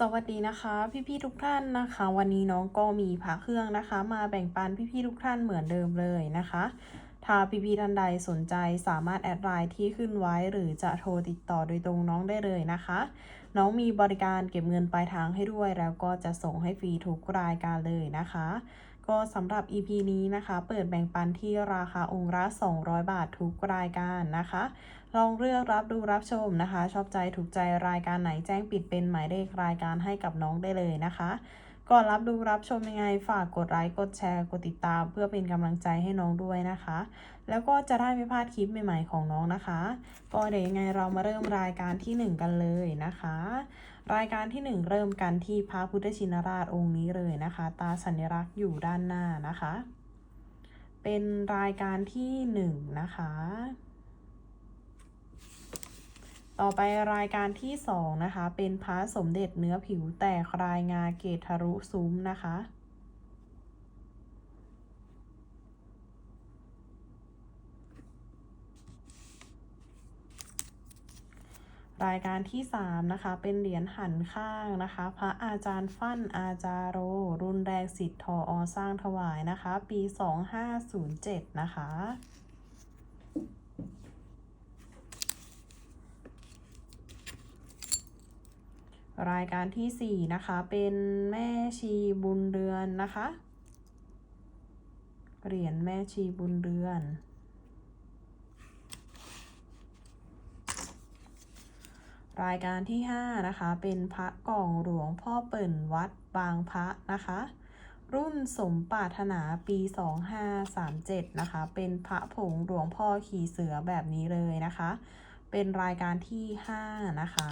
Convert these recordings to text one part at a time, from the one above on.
สวัสดีนะคะพี่ๆทุกท่านนะคะ วันนี้น้องก็มีพระเครื่องนะคะ มาแบ่งปันพี่ๆทุกท่านเหมือนเดิมเลยนะคะ ถ้าพี่ๆท่านใดสนใจสามารถแอดไลน์ที่ขึ้นไว้หรือจะโทรติดต่อโดยตรงน้องได้เลยนะคะ น้องมีบริการเก็บเงินปลายทางให้ด้วย แล้วก็จะส่งให้ฟรีทุกรายการเลยนะคะ ก็สำหรับ EP นี้นะคะ เปิดแบ่งปันที่ราคาองค์ละ200 บาททุกรายการนะคะ ลองเลือกรับดูรับชมนะคะ ชอบใจถูกใจรายการไหนแจ้งปิดเป็นหมายเลขรายการให้กับน้องได้เลยนะคะก่อนรับดูรับชมยังไงฝากกดไลค์กดแชร์กดติดตาม เพื่อเป็นกำลังใจให้น้องด้วยนะคะ แล้วก็จะได้ไม่พลาดคลิปใหม่ๆของน้องนะคะ ก็เดี๋ยวยังไงเรามาเริ่มรายการที่ 1 กันเลยนะคะ รายการที่ 1 เริ่มกันที่พระพุทธชินราชองค์นี้เลยนะคะ ตาสัญลักษณ์อยู่ด้านหน้านะคะ เป็นรายการที่ 1 นะคะ ต่อไปรายการที่ 2 นะคะ เป็นพระสมเด็จเนื้อผิวแตกรายงาเกตทรุซุ้มนะคะ รายการที่ 3 นะคะ เป็นเหรียญหันข้างนะคะ พระอาจารย์ฟั่นอาจารโร รุนแรงสิทธิ์ทออสร้างถวายนะคะ ปี 2507 นะคะรายการที่ 4 นะคะ เป็นแม่ชีบุญเรือนนะคะ เหรียญแม่ชีบุญเรือน รายการที่ 5 นะคะ เป็นพระกล่องหลวงพ่อเปิ่นวัดบางพระนะคะ รุ่นสมปรารถนาปี 2537 นะคะ เป็นพระผงหลวงพ่อขี่เสือแบบนี้เลยนะคะ เป็นรายการที่ 5 นะคะ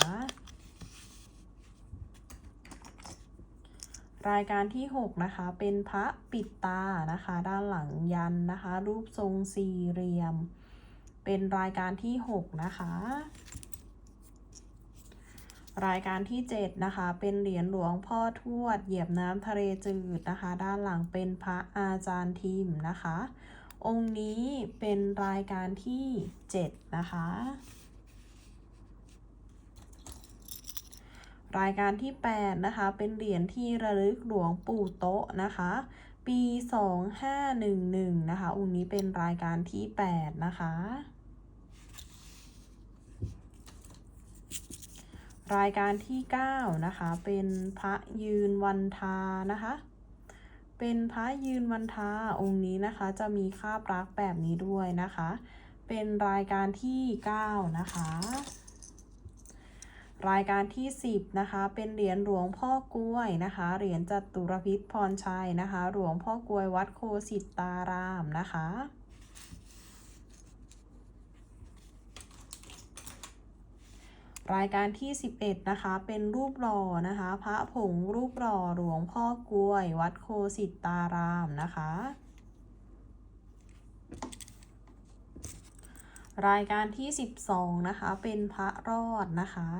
รายการที่ 6 นะคะ เป็นพระปิดตานะคะ ด้านหลังยันนะคะ รูปทรงสี่เหลี่ยม เป็นรายการที่ 6 นะคะ รายการที่ 7 นะคะ เป็นเหรียญหลวงพ่อทวด เหยียบน้ำทะเลจืดนะคะ ด้านหลังเป็นพระอาจารย์ทิมนะคะ องค์นี้เป็นรายการที่ 7 นะคะ รายการที่ 8 นะคะ เป็นเหรียญที่ระลึกหลวงปู่โต๊ะนะคะ ปี 2511 นะคะ องค์นี้เป็นรายการที่ 8 นะคะ รายการที่ 9 นะคะ เป็นพระยืนวันทานะคะ เป็นพระยืนวันทาองค์นี้นะคะ จะมีคาบรักแบบนี้ด้วยนะคะ เป็นรายการที่ 9 นะคะ รายการที่ 10 นะคะ เป็นเหรียญหลวงพ่อกล้วยนะคะ เหรียญจัตุรพิษพรชัยนะคะ หลวงพ่อกล้วยวัดโคสิตารามนะคะ รายการที่ 11 นะคะ เป็นรูปหล่อนะคะ พระผงรูปหล่อหลวงพ่อกล้วย วัดโคสิตารามนะคะ รายการที่ 12 นะคะ เป็นพระรอดนะคะ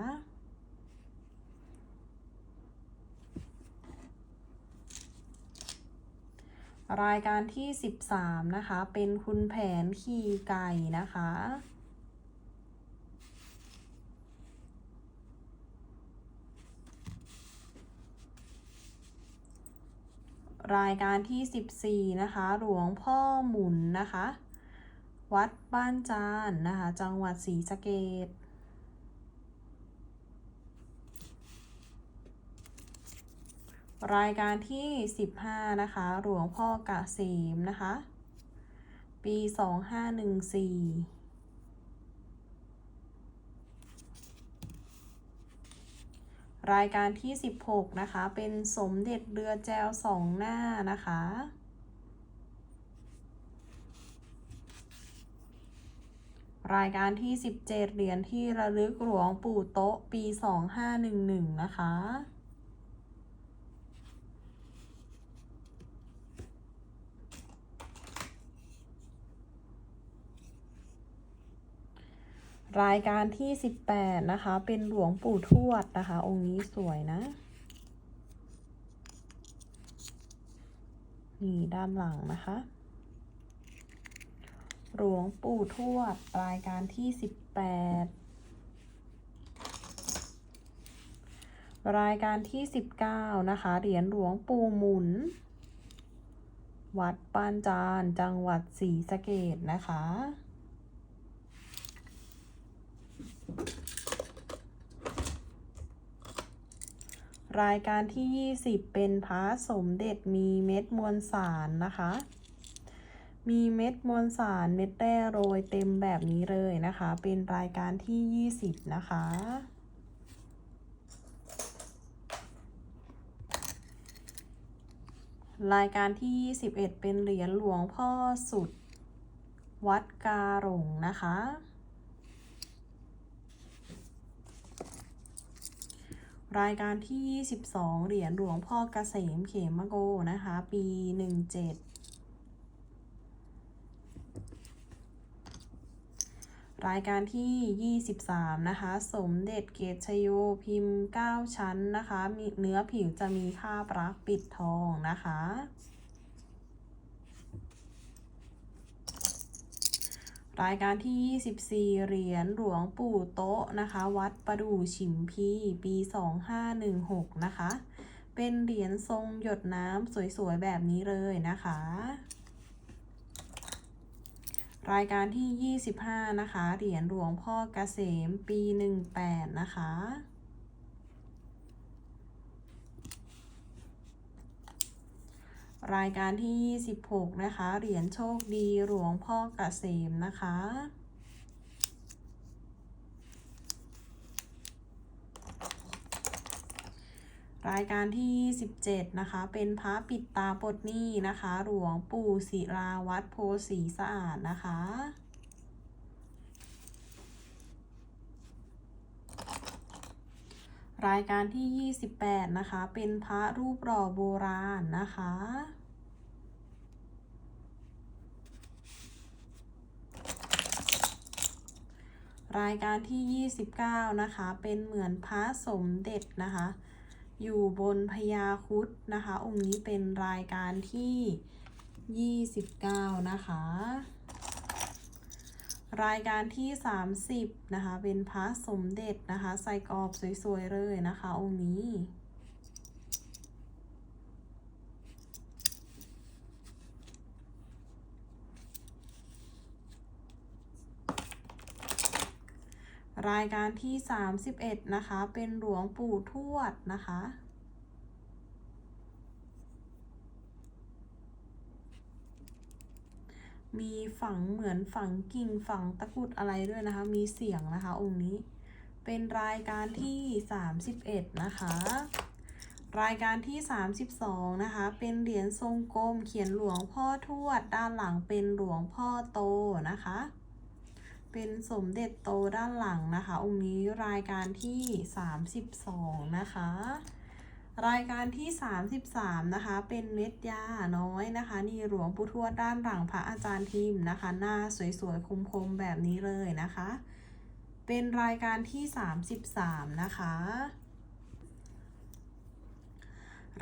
รายการที่ 13 นะคะ เป็นคุณแผนขี่ไก่นะคะ รายการที่ 14 นะคะ หลวงพ่อหมุนนะคะ วัดบ้านจานนะคะ จังหวัดศรีสะเกษรายการที่ 15 นะคะ หลวงพ่อกะเสมนะคะ ปี 2514 รายการที่ 16 นะคะ เป็นสมเด็จเรือแจวสองหน้านะคะ รายการที่ 17 เหรียญที่ระลึกหลวงปู่โต๊ะปี 2511 นะคะ รายการที่ 18 นะคะ เป็นหลวงปู่ทวดนะคะ องค์นี้สวยนะ นี่ด้านหลังนะคะ หลวงปู่ทวด รายการที่ 18 รายการที่ 19 นะคะ เหรียญหลวงปู่หมุน วัดปานจาน จังหวัดศรีสะเกดนะคะ รายการที่ 20 เป็นพระสมเด็จมีเม็ดมวลสารนะคะ มีเม็ดมวลสารเม็ดแร่โรยเต็มแบบนี้เลยนะคะ เป็นรายการที่ 20 นะคะ รายการที่ 21 เป็นเหรียญหลวงพ่อสุด วัดกาหลงนะคะ รายการที่ 22 เหรียญหลวงพ่อเกษมเขมโกนะคะ ปี 17 รายการที่ 23 นะคะ สมเด็จเกตชโยพิมพ์ 9 ชั้นนะคะ มีเนื้อผิวจะมีค่าปรักปิดทองนะคะ รายการที่ 24 เหรียญหลวงปู่โต๊ะนะคะ วัดประดู่ฉิมพีปี 2516 นะคะ เป็นเหรียญทรงหยดน้ำสวยๆ แบบนี้เลยนะคะ รายการที่ 25 นะคะ เหรียญหลวงพ่อเกษมปี 18 นะคะ รายการที่ 26 นะคะ เหรียญโชคดีหลวงพ่อเกษมนะคะ รายการที่17นะคะ เป็นพระปิดตาปลดหนี้นะคะ หลวงปู่ศิลาวัดโพสีสะอาดนะคะ รายการที่ 28 นะคะ เป็นพระรูปหล่อโบราณนะคะ รายการที่ 29 นะคะ เป็นเหมือนพระสมเด็จนะคะ อยู่บนพญาครุดนะคะ องค์นี้เป็นรายการที่ 29 นะคะ รายการที่ 30 นะคะ เป็นพระสมเด็จนะคะ ใส่กรอบสวย ๆ เลยนะคะ องค์นี้รายการที่ 31 นะคะ เป็นหลวงปู่ทวดนะคะ มีฝังเหมือนฝังกิ่งฝังตะกุดอะไรด้วยนะคะ มีเสียงนะคะ องค์นี้ เป็นรายการที่ 31 นะคะ รายการที่ 32 นะคะ เป็นเหรียญทรงกลมเขียนหลวงพ่อทวด ด้านหลังเป็นหลวงพ่อโตนะคะ เป็นสมเด็จโตด้านหลังนะคะ องค์นี้รายการที่ 32 นะคะ รายการที่ 33 นะคะ เป็นเม็ดยาน้อยนะคะ นี่หลวงปู่ทวดด้านหลังพระอาจารย์ทิมนะคะ หน้าสวยๆคมๆแบบนี้เลยนะคะ เป็นรายการที่ 33 นะคะ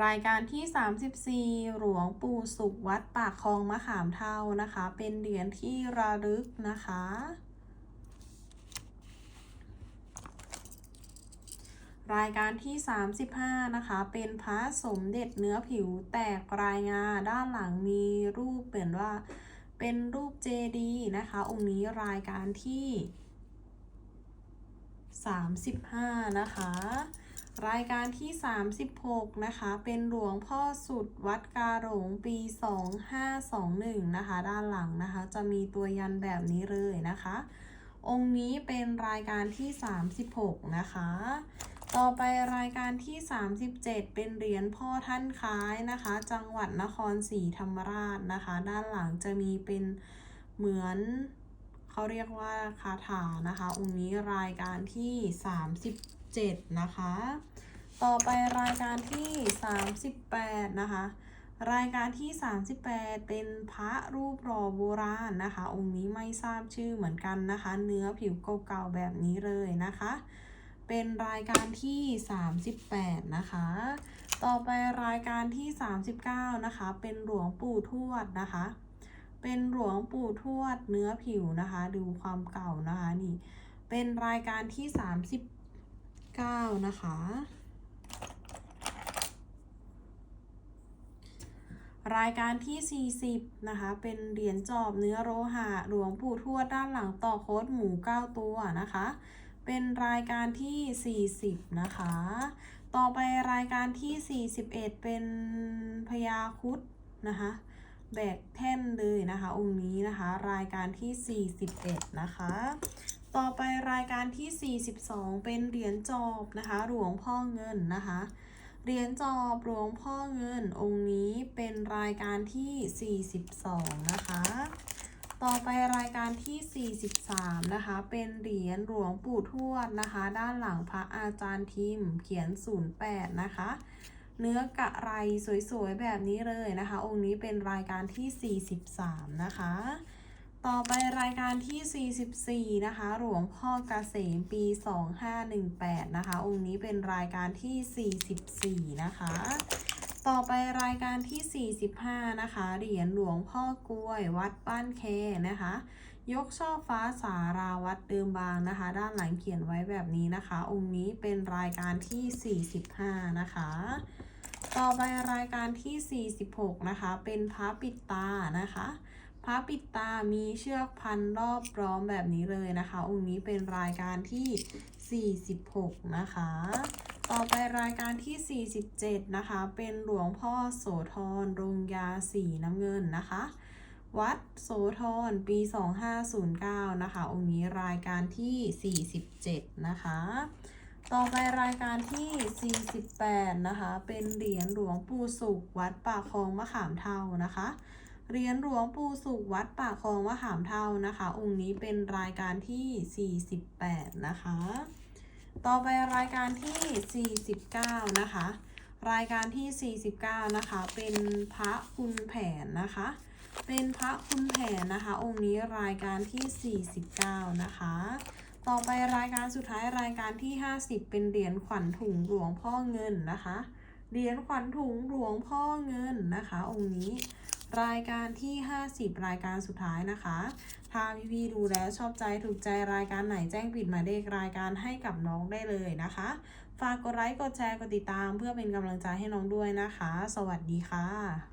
รายการที่ 34 หลวงปู่สุขวัดปากคลองมะขามเท่านะคะ เป็นเหรียญที่ระลึกนะคะ รายการที่ 35 นะคะ เป็นพระสมเด็จเนื้อผิวแตกรายงา ด้านหลังมีรูปเหมือนว่า เป็นรูปเจดีนะคะ องค์นี้รายการที่ 35 นะคะ รายการที่ 36 นะคะ เป็นหลวงพ่อสุดวัดกาหลงปี 2521 นะคะ ด้านหลังนะคะ จะมีตัวยันแบบนี้เลยนะคะ องค์นี้เป็นรายการที่ 36 นะคะ ต่อไปรายการที่ 37 เป็นเหรียญพ่อท่านคล้ายนะคะ จังหวัดนครศรีธรรมราชนะคะ ด้านหลังจะมีเป็นเหมือนเขาเรียกว่าคาถานะคะองค์นี้รายการที่ 37 นะคะ ต่อไปรายการที่ 38 นะคะ รายการที่ 38 เป็นพระรูปหล่อโบราณนะคะ องค์นี้ไม่ทราบชื่อเหมือนกันนะคะ เนื้อผิวเก่าๆแบบนี้เลยนะคะ เป็นรายการที่ 38 นะคะ ต่อไปรายการที่ 39 นะคะ เป็นหลวงปู่ทวดนะคะ เป็นหลวงปู่ทวดเนื้อผิวนะคะ ดูความเก่านะคะนี่ เป็นรายการที่ 39 นะคะ รายการที่ 40 นะคะ เป็นเหรียญจอบเนื้อโลหะหลวงปู่ทวดด้านหลังต่อโค้ดหมู 9 ตัวนะคะ เป็นรายการที่ 40 นะคะ ต่อไปรายการที่ 41 เป็นพญาคุดนะคะ แบกแท่นเลยนะคะ องค์นี้นะคะ รายการที่ 41 นะคะ ต่อไปรายการที่ 42 เป็นเหรียญจอบนะคะ หลวงพ่อเงินนะคะ เหรียญจอบหลวงพ่อเงินองค์นี้เป็นรายการที่ 42 นะคะ ต่อไปรายการที่ 43 นะคะ เป็นเหรียญหลวงปู่ทวดนะคะ ด้านหลังพระอาจารย์ทิมเขียน 08 นะคะ เนื้อกะไรสวยๆ แบบนี้เลยนะคะ องค์นี้เป็นรายการที่ 43 นะคะ ต่อไปรายการที่ 44 นะคะ หลวงพ่อเกษมปี 2518 นะคะ องค์นี้เป็นรายการที่ 44 นะคะ ต่อไปรายการที่ 45 นะคะ เหรียญหลวงพ่อกล้วยวัดบ้านแคนะคะ ยกช่อฟ้าสาราวัดเดิมบางนะคะ ด้านหลังเขียนไว้แบบนี้นะคะ องค์นี้เป็นรายการที่ 45 นะคะ ต่อไปรายการที่ 46 นะคะ เป็นพระปิดตานะคะพระปิดตามีเชือกพันรอบร้อมแบบนี้เลยนะคะ องค์นี้เป็นรายการที่ 46 นะคะ ต่อไปรายการที่ 47 นะคะ เป็นหลวงพ่อโสธรรงยาสีน้ำเงินนะคะ วัดโสธรปี 2509 นะคะ องค์นี้รายการที่ 47 นะคะ ต่อไปรายการที่ 48 นะคะ เป็นเหรียญหลวงปู่สุขวัดป่าคลองมะขามเท่านะคะเหรียญหลวงปู่สุขวัดป่าคลองมะขามเท่านะคะ องค์นี้เป็นรายการที่ 48 นะคะ ต่อไปรายการที่ 49 นะคะ รายการที่ 49 นะคะ เป็นพระคุณแผนนะคะ เป็นพระคุณแผนนะคะ องค์นี้รายการที่ 49 นะคะ ต่อไปรายการสุดท้ายรายการที่ 50 เป็นเหรียญขวัญถุงหลวงพ่อเงินนะคะ เหรียญขวัญถุงหลวงพ่อเงินนะคะ องค์นี้ รายการที่ 50 รายการสุดท้ายนะคะ ถ้าพี่ๆดูแล้วชอบใจถูกใจรายการไหนแจ้งปิดหมายเลขรายการให้กับน้องได้เลยนะคะ ฝากกดไลค์กดแชร์กดติดตาม เพื่อเป็นกำลังใจให้น้องด้วยนะคะ สวัสดีค่ะ